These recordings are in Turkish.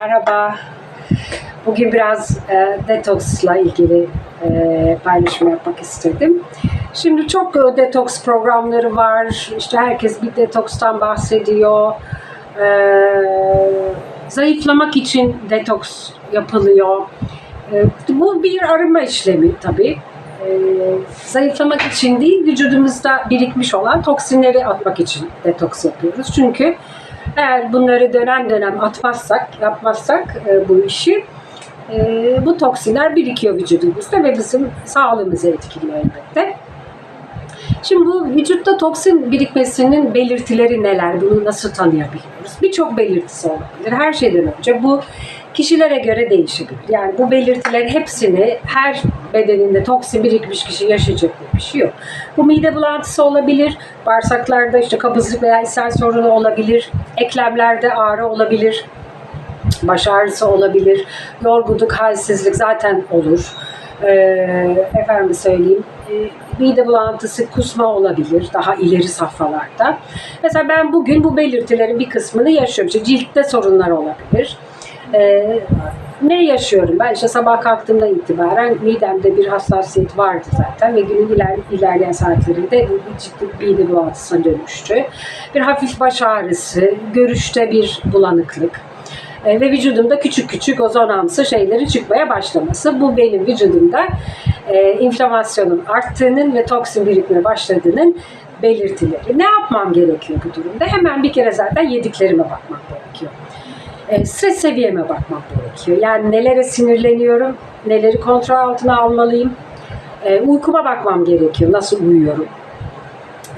Merhaba. Bugün biraz e, detoksla ilgili e, paylaşım yapmak istedim. Şimdi çok e, detoks programları var. İşte herkes bir detokstan bahsediyor. E, zayıflamak için detoks yapılıyor. E, bu bir arınma işlemi tabii. E, zayıflamak için değil, vücudumuzda birikmiş olan toksinleri atmak için detoks yapıyoruz. Çünkü eğer bunları dönem dönem atmazsak, yapmazsak e, bu işi e, bu toksinler birikiyor vücudumuzda ve bizim sağlığımızı etkiliyor elbette. Şimdi bu vücutta toksin birikmesinin belirtileri neler? Bunu nasıl tanıyabiliyoruz? Birçok belirtisi olabilir. Her şeyden önce bu kişilere göre değişebilir. Yani bu belirtilerin hepsini her bedeninde toksin birikmiş kişi yaşayacak bir şey yok. Bu mide bulantısı olabilir, bağırsaklarda işte kabızlık veya ishal sorunu olabilir, eklemlerde ağrı olabilir, baş ağrısı olabilir, yorgunluk, halsizlik zaten olur. Ee, efendim söyleyeyim, e, mide bulantısı, kusma olabilir daha ileri safhalarda. Mesela ben bugün bu belirtilerin bir kısmını yaşıyorum. İşte ciltte sorunlar olabilir. Ee, ne yaşıyorum ben? İşte sabah kalktığımdan itibaren midemde bir hassasiyet vardı zaten ve günün iler, ilerleyen saatlerinde bu ciddi mide bulantısına dönüştü. Bir hafif baş ağrısı, görüşte bir bulanıklık, e, ve vücudumda küçük küçük ozonamsı şeylerin çıkmaya başlaması. Bu benim vücudumda e, inflamasyonun arttığının ve toksin birikmeye başladığının belirtileri. Ne yapmam gerekiyor bu durumda? Hemen bir kere zaten yediklerime bakmak gerekiyor. E, stres seviyeme bakmak gerekiyor. Yani nelere sinirleniyorum, neleri kontrol altına almalıyım. E, uykuma bakmam gerekiyor. Nasıl uyuyorum?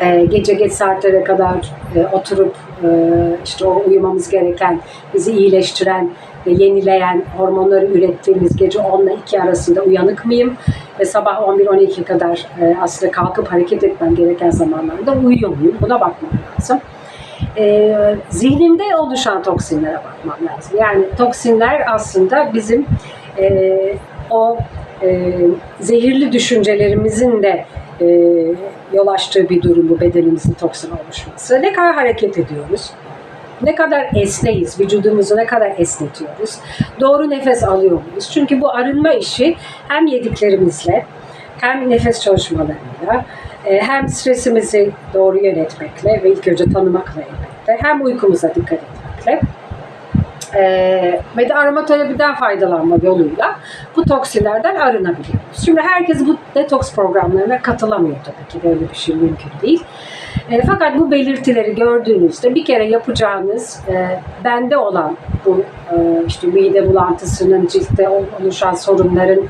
e, gece geç saatlere kadar oturup işte o uyumamız gereken, bizi iyileştiren ve yenileyen hormonları ürettiğimiz gece 10 ile 2 arasında uyanık mıyım? Ve sabah 11-12 kadar e, aslında kalkıp hareket etmem gereken zamanlarda uyuyor muyum? Buna bakmam lazım. E, zihnimde oluşan toksinlere bakmam lazım. Yani toksinler aslında bizim e, o e, zehirli düşüncelerimizin de e, yol açtığı bir durum bu bedenimizin toksin oluşması. Ne kadar hareket ediyoruz? Ne kadar esneyiz, vücudumuzu ne kadar esnetiyoruz, doğru nefes alıyor muyuz? Çünkü bu arınma işi hem yediklerimizle hem nefes çalışmalarıyla hem stresimizi doğru yönetmekle ve ilk önce tanımakla elbette hem uykumuza dikkat etmekle e, ve de aromaterapiden faydalanma yoluyla bu toksinlerden arınabiliyoruz. Şimdi herkes bu detoks programlarına katılamıyor tabii ki böyle bir şey mümkün değil. E, fakat bu belirtileri gördüğünüzde bir kere yapacağınız e, bende olan bu e, işte mide bulantısının, ciltte oluşan sorunların,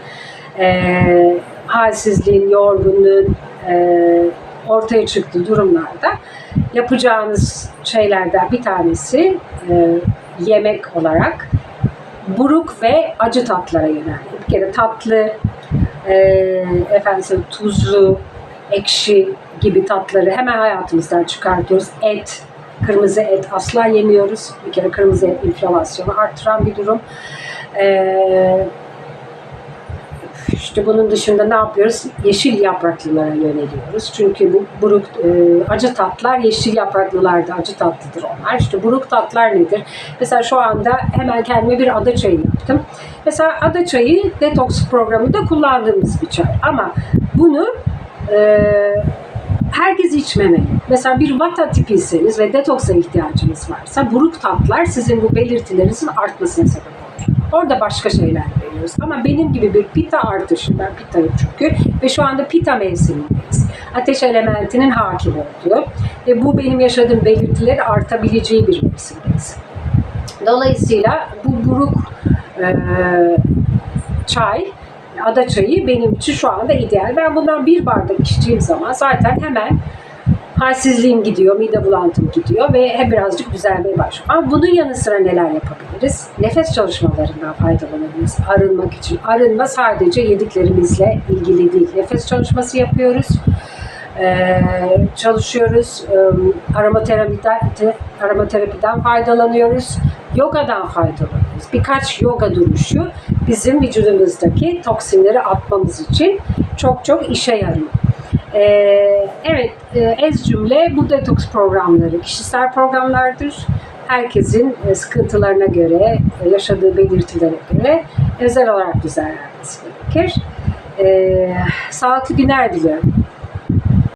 e, halsizliğin, yorgunluğun ortaya çıktığı durumlarda yapacağınız şeylerden bir tanesi e, yemek olarak buruk ve acı tatlara yöneldik. Bir kere tatlı, e, efendim tuzlu, ekşi gibi tatları hemen hayatımızdan çıkartıyoruz. Et, kırmızı et asla yemiyoruz. Bir kere kırmızı et inflamasyonu arttıran bir durum. E, işte bunun dışında ne yapıyoruz? Yeşil yapraklılara yöneliyoruz. Çünkü bu buruk e, acı tatlar yeşil yapraklılarda acı tatlıdır onlar. İşte buruk tatlar nedir? Mesela şu anda hemen kendime bir ada çayı yaptım. Mesela ada çayı detoks programında kullandığımız bir çay. Ama bunu e, herkes içmemeli. Mesela bir vata tipiyseniz ve detoksa ihtiyacınız varsa buruk tatlar sizin bu belirtilerinizin artmasına sebep olur. Orada başka şeyler veriyoruz. Ama benim gibi bir pita artışı, ben pitayım çünkü ve şu anda pita mevsimindeyiz. Ateş elementinin hakim olduğu ve bu benim yaşadığım belirtileri artabileceği bir mevsimdeyiz. Dolayısıyla bu buruk e, çay, ada çayı benim için şu anda ideal. Ben bundan bir bardak içtiğim zaman zaten hemen halsizliğim gidiyor, mide bulantım gidiyor ve hep birazcık düzelmeye başlıyor. Ama bunun yanı sıra neler yapabiliriz? Nefes çalışmalarından faydalanabiliriz arınmak için. Arınma sadece yediklerimizle ilgili değil. Nefes çalışması yapıyoruz. Ee, çalışıyoruz. Ee, aromaterapiden, aromaterapiden faydalanıyoruz. Yogadan faydalanıyoruz. Birkaç yoga duruşu bizim vücudumuzdaki toksinleri atmamız için çok çok işe yarıyor. Ee, evet, e, ez cümle bu detoks programları kişisel programlardır. herkesin e, sıkıntılarına göre, e, yaşadığı belirtilere göre özel olarak düzenlenmesi gerekir. E, sağlıklı günler diliyorum.